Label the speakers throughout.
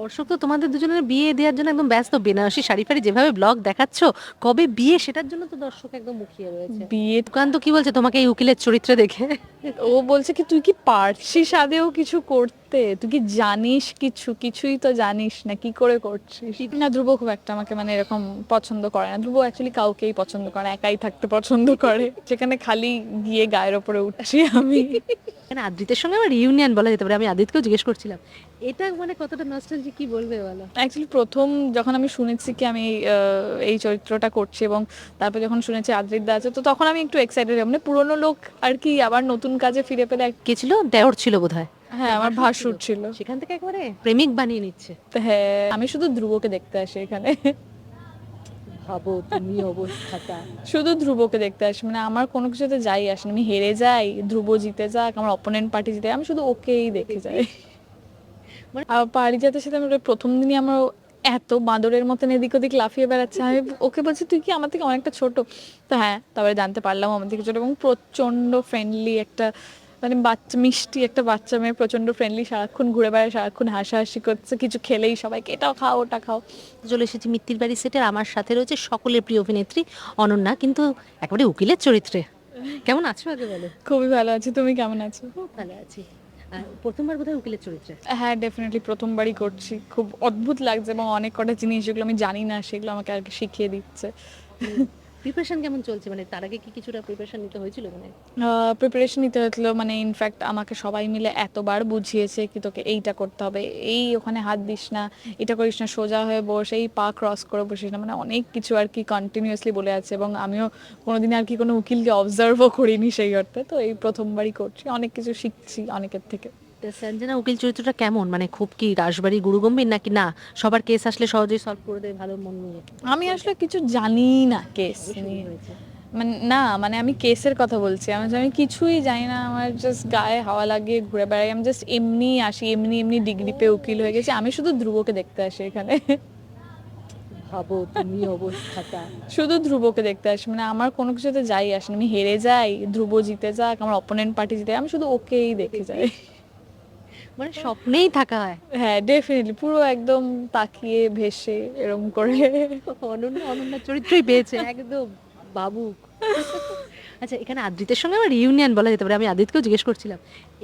Speaker 1: দর্শক তো তোমাদের দুজনের বিয়ে দেওয়ার জন্য একদম ব্যস্ত। বেনারসি শাড়ি ফাড়ি যেভাবে ব্লগ দেখাচ্ছ কবে বিয়ে সেটার জন্য তো দর্শক একদম মুখিয়ে রয়েছে।
Speaker 2: বিয়ে
Speaker 1: দোকান তো কি বলছে তোমাকে এই উকিলের চরিত্রে দেখে?
Speaker 2: ও বলছে কি তুই কি পারছিস আদেও কিছু করতে? তুই কি জানিস কিছু? কিছুই তো জানিস না কি করে করছিস? না ধ্রুব খুব একটা আমাকে মানে এরকম পছন্দ করে না। ধ্রুব অ্যাকচুয়ালি কাউকেই পছন্দ করে না একাই থাকতে পছন্দ করে। সেখানে খালি গিয়ে গায়ের ওপরে উঠছি আমি।
Speaker 1: মানে আদিতের সঙ্গে আমার রিউনিয়ন বলা যেতে পারে আমি আদিতকেও জিজ্ঞেস করছিলাম। এটা মানে কতটা নস্টালজি কি বলবে বলো?
Speaker 2: অ্যাকচুয়ালি প্রথম যখন আমি শুনেছি কি আমি এই চরিত্রটা করছি এবং তারপর যখন শুনেছি আদ্রিদা আছে তো তখন আমি একটু এক্সাইটেড মানে পুরোনো লোক আর কি আবার নতুন কাজে ফিরে পেলে
Speaker 1: কে ছিল? দেওর ছিল বোধহয়।
Speaker 2: হ্যাঁ আমার ভাসুর ছিল।
Speaker 1: সেখান থেকে একেবারে প্রেমিক বানিয়ে নিচ্ছে।
Speaker 2: তো হ্যাঁ আমি শুধু ধ্রুবকে দেখতে আসি এখানে।
Speaker 1: ভাবো তুমি অবস্থাটা।
Speaker 2: শুধু ধ্রুবকে দেখতে আসি মানে আমার কোনো কিছুতে যাই আসে। আমি হেরে যাই, ধ্রুব জিতে যাক, আমার অপোনেন্ট পার্টি জিতে আমি শুধু ওকেই দেখে যাই। আর পারিজাতের সাথে আমি প্রথম দিনই আমার এত বাঁদরের মতন এদিক ওদিক লাফিয়ে বেড়াচ্ছে। আমি ওকে বলছি, তুই কি আমার থেকে অনেকটা ছোট? তো হ্যাঁ তারপরে জানতে পারলাম, আমার থেকে ছোট এবং প্রচণ্ড ফ্রেন্ডলি একটা মানে বাচ্চা মিষ্টি একটা বাচ্চা মেয়ে প্রচণ্ড ফ্রেন্ডলি সারাক্ষণ ঘুরে বেড়ায় সারাক্ষণ হাসাহাসি করছে কিছু খেলেই সবাইকে এটাও খাও ওটা খাও।
Speaker 1: চলে এসেছি মিত্তির বাড়ি সেটের আমার সাথে রয়েছে সকলের প্রিয় অভিনেত্রী অনন্যা কিন্তু একেবারে উকিলের চরিত্রে। কেমন আছো আগে বলো?
Speaker 2: খুবই ভালো আছি তুমি কেমন আছো?
Speaker 1: খুব ভালো আছি। প্রথমবার বোধহয় উকিলের চরিত্রে?
Speaker 2: হ্যাঁ ডেফিনেটলি প্রথমবারই করছি। খুব অদ্ভুত লাগছে এবং অনেক কটা জিনিস যেগুলো আমি জানি না সেগুলো আমাকে আর শিখিয়ে দিচ্ছে।
Speaker 1: প্রিপারেশন কেমন চলছে? মানে তার আগে কি কিছুটা প্রিপারেশন নিতে হয়েছিল মানে?
Speaker 2: প্রিপারেশন নিতে হয়েছিল মানে ইনফ্যাক্ট আমাকে সবাই মিলে এতবার বুঝিয়েছে কি তোকে এইটা করতে হবে, এই ওখানে হাত দিস না, এটা করিস না, সোজা হয়ে বস, এই পা ক্রস করে বসিস না মানে অনেক কিছু আর কি কন্টিনিউয়াসলি বলে আছে এবং আমিও কোনোদিন আর কি কোনো উকিলকে অবজার্ভও করিনি সেই অর্থে, তো এই প্রথমবারই করছি, অনেক কিছু শিখছি অনেকের থেকে।
Speaker 1: সঞ্জনা উকিল চরিত্রটা কেমন? মানে খুব কি রাসবাড়ি গুরুগম্ভীর নাকি না? সবার কেস আসলে সহজেই সলভ করে দেয় ভালো মন নিয়ে?
Speaker 2: আমি আসলে কিছু জানি না কেস নিয়ে। মানে না মানে আমি কেসের কথা বলছি। আমি আমি কিছুই জানি না। আমার জাস্ট গায়ে হাওয়া লাগিয়ে ঘুরে বেড়াই। আমি জাস্ট এমনি আসি এমনি এমনি ডিগ্রি পেয়ে উকিল হয়ে গেছি। আমি শুধু ধ্রুবকে দেখতে আসি এখানে।
Speaker 1: ভাবো তুমি অবস্থাটা।
Speaker 2: শুধু ধ্রুবকে দেখতে আসি। মানে আমার কোনো কিছুতে যাই আসে। আমি হেরে যাই ধ্রুব জিতে যাক আমার অপোনেন্ট পার্টি জিতে আমি শুধু ওকেই দেখে যাই।
Speaker 1: মানে স্বপ্নেই থাকা হয়।
Speaker 2: হ্যাঁ ডেফিনেটলি পুরো একদম তাকিয়ে ভেসে এরম করে।
Speaker 1: অনন্য অনন্য চরিত্রই পেয়েছে একদম। বাবুক আচ্ছা এখানে আদ্রিতের সঙ্গে আমার রিউনিয়ন বলা যেতে পারে, আমি আদিতকেও জিজ্ঞেস করছিলাম।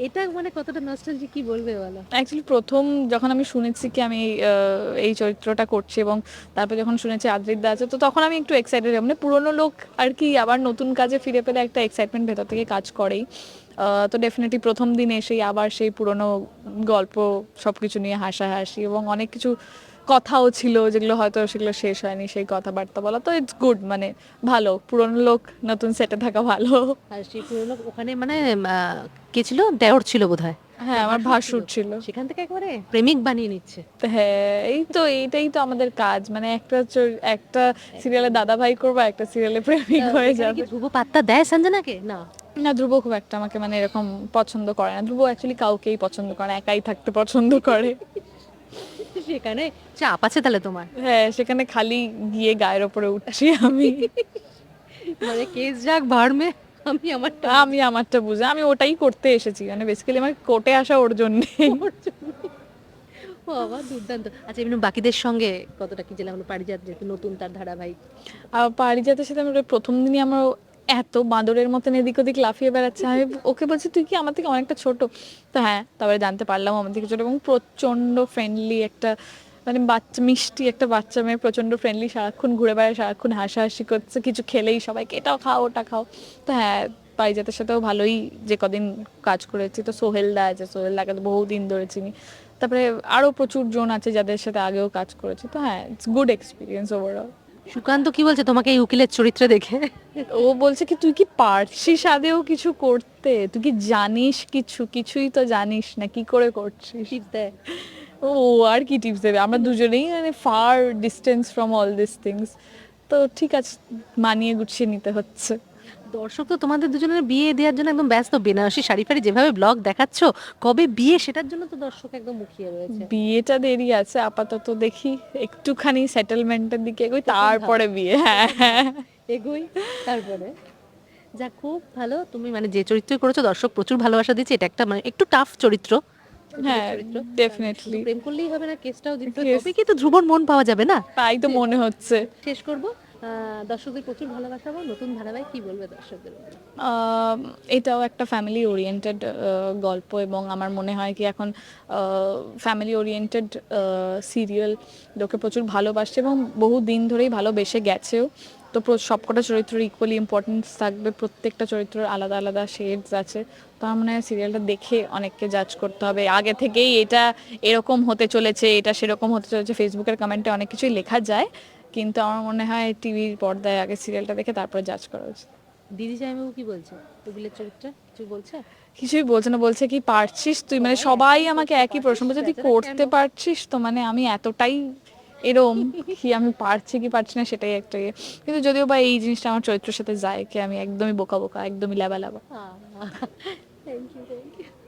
Speaker 1: এটা মানে কতটা নস্টালজি কি বলবে বলো?
Speaker 2: অ্যাকচুয়ালি প্রথম যখন আমি শুনেছি কি আমি এই চরিত্রটা করছি এবং তারপর যখন শুনেছি আদ্রিদা আছে, তো তখন আমি একটু এক্সাইটেড মানে পুরোনো লোক আর কি, আবার নতুন কাজে ফিরে পেলে একটা এক্সাইটমেন্ট ভেতর থেকে কাজ করেই। তো ডেফিনেটলি প্রথম দিন এসেই আবার সেই পুরোনো গল্প সব কিছু নিয়ে হাসাহাসি এবং অনেক কিছু কথাও ছিল যেগুলো হয়তো সেগুলো শেষ হয়নি সেই কথাবার্তা বলা। তো ইটস গুড মানে ভালো। পুরোনো লোক নতুন সেটে থাকা ভালো।
Speaker 1: আর সেই পুরোনো ওখানে মানে কে ছিল? দেওর ছিল বোধহয়।
Speaker 2: হ্যাঁ আমার ভাসুর ছিল।
Speaker 1: সেখান থেকে একেবারে প্রেমিক বানিয়ে নিচ্ছে।
Speaker 2: হ্যাঁ এই তো এইটাই তো আমাদের কাজ। মানে একটা একটা সিরিয়ালে দাদা ভাই করব একটা সিরিয়ালে প্রেমিক হয়ে যাবে।
Speaker 1: ধ্রুব পাত্তা দেয় সঞ্জনাকে না।
Speaker 2: না ধ্রুব খুব একটা আমাকে মানে এরকম পছন্দ করে না। ধ্রুব অ্যাকচুয়ালি কাউকেই পছন্দ করে না একাই থাকতে পছন্দ করে।
Speaker 1: সেখানে চাপ আছে তাহলে তোমার?
Speaker 2: হ্যাঁ সেখানে খালি গিয়ে গায়ের ওপরে উঠছি আমি।
Speaker 1: মানে কেস যাক ভাড়মে আমি আমার
Speaker 2: আমি আমারটা বুঝে আমি ওটাই করতে এসেছি মানে বেসিক্যালি আমার কোর্টে আসা ওর জন্যে।
Speaker 1: বাবা দুর্দান্ত। আচ্ছা এমনি বাকিদের সঙ্গে কতটা কি জেলা হলো? পারিজাত যেহেতু নতুন তার ধারাবাহিক।
Speaker 2: আর পারিজাতের সাথে আমি ওই প্রথম দিনই আমার ও এত বাঁদরের মতন এদিক ওদিক লাফিয়ে বেড়াচ্ছে। আমি ওকে বলছি, তুই কি আমার থেকে অনেকটা ছোট? তো হ্যাঁ তারপরে জানতে পারলাম আমার থেকে ছোট এবং প্রচণ্ড ফ্রেন্ডলি একটা মানে বাচ্চা, মিষ্টি একটা বাচ্চা মেয়ে প্রচণ্ড ফ্রেন্ডলি সারাক্ষণ ঘুরে বেড়ায়, সারাক্ষণ হাসাহাসি করছে, কিছু খেলেই সবাইকে, এটাও খাও, ওটা খাও। তো হ্যাঁ পারিজাতের সাথেও ভালোই যে কদিন কাজ করেছি, তো সোহেল দা আছে, সোহেল দাকে তো বহুদিন ধরে চিনি। তারপরে আরও প্রচুর জন আছে যাদের সাথে আগেও কাজ করেছি। তো হ্যাঁ it's good experience overall
Speaker 1: Sukanta কি বলছে তোমাকে এই উকিলের চরিত্রে দেখে?
Speaker 2: ও বলছে কি তুই কি পারছিস আদেও কিছু করতে? তুই কি জানিস কিছু? কিছুই তো জানিস না কি করে করছিস? ও আর কি টিপস দেবে? আমরা দুজনেই মানে far distance from all this things তো ঠিক আছে মানিয়ে গুছিয়ে নিতে হচ্ছে।
Speaker 1: দর্শক তো তোমাদের দুজনের বিয়ে দেওয়ার জন্য একদম ব্যস্ত। বেনারসি শাড়ি ফাড়ি যেভাবে ব্লগ দেখাচ্ছ কবে বিয়ে সেটার জন্য তো দর্শক একদম মুখিয়ে রয়েছে।
Speaker 2: বিয়েটা দেরি আছে আপাতত দেখি একটুখানি সেটেলমেন্টের দিকে এগোই তারপরে বিয়ে হ্যাঁ। হ্যাঁ
Speaker 1: এগোই তারপরে? যা খুব ভালো। তুমি মানে যে চরিত্রই করেছ দর্শক প্রচুর ভালোবাসা দিচ্ছে এটা একটা মানে একটু টাফ চরিত্র।
Speaker 2: হ্যাঁ ডেফিনেটলি
Speaker 1: প্রেম করলেই হবে না কেসটাও দিতে হবে কিন্তু ধ্রুবর মন পাওয়া যাবে না?
Speaker 2: তাই তো মনে হচ্ছে।
Speaker 1: শেষ করব। দর্শকদের প্রচুর ভালোবাসা পাবো নতুন ধারাবাহিক কি বলবে দর্শকদের
Speaker 2: এটাও একটা ফ্যামিলি ওরিয়েন্টেড গল্প এবং আমার মনে হয় কি এখন ফ্যামিলি ওরিয়েন্টেড সিরিয়াল লোকে প্রচুর ভালোবাসছে এবং বহু দিন ধরেই ভালোবেসে গেছেও। তো সবকটা চরিত্র ইকুয়ালি ইম্পর্টেন্স থাকবে, প্রত্যেকটা চরিত্রের আলাদা আলাদা শেডস আছে। তো আমার মনে হয় সিরিয়ালটা দেখে অনেককে জাজ করতে হবে। আগে থেকেই এটা এরকম হতে চলেছে, এটা সেরকম হতে চলেছে। ফেসবুকের কমেন্টে অনেক কিছুই লেখা যায়। কিন্তু আমার মনে হয় টিভির পর্দায় আগে সিরিয়ালটা দেখে তারপরে জাজ করা উচিত।
Speaker 1: দিদি জামাইবাবু কি বলছে? উবিলের চরিত্র কিছু বলছে?
Speaker 2: কিছুই বলছে না বলছে কি পারছিস তুই? মানে সবাই আমাকে একই প্রশ্ন বলছে তুই করতে পারছিস তো? মানে আমি এতটাই এরম কি আমি পারছি কি পারছি না সেটাই একটা ইয়ে। কিন্তু যদিও বা এই জিনিসটা আমার চরিত্রের সাথে যায় কি আমি একদমই বোকা বোকা একদমই লেবা লেবা